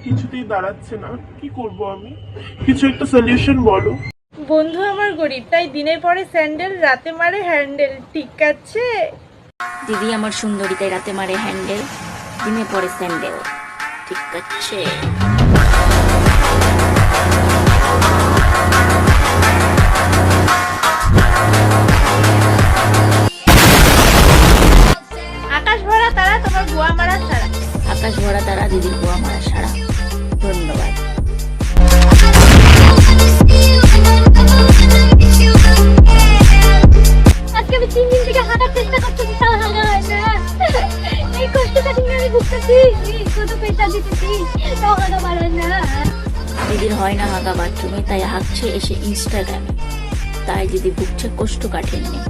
দাঁড়াচ্ছে না। কি করব আমি? কিছু একটা সলিউশন বলো। বন্ধু আমার গরিব তাই দিনে পরে স্যান্ডেল রাতে মারে হ্যান্ডেল ঠিক আছে? দিদি আমার সুন্দরী তাই রাতে মারে হ্যান্ডেল দিনে পরে স্যান্ডেল ঠিক আছে? আকাশ ভরা তারা তোমার গোয়া মারা সারা আকাশ ভরা তারা দিদির গোয়া মারা সারা। ধন্যবাদ। আজকে আমি তিন দিন থেকে হাঁটার চেষ্টা করতেছি তাও হাঁটা হয় না। এই কষ্ট কাটিং আমি ভুগতেছি কত পয়সা দিতেছি তাও হাঁটা পারে না। দিদির হয় না হাঁকা বাথরুমে তাই হাঁকছে এসে ইনস্টাগ্রামে তাই দিদি ভুগছে কষ্ট কাঠেননি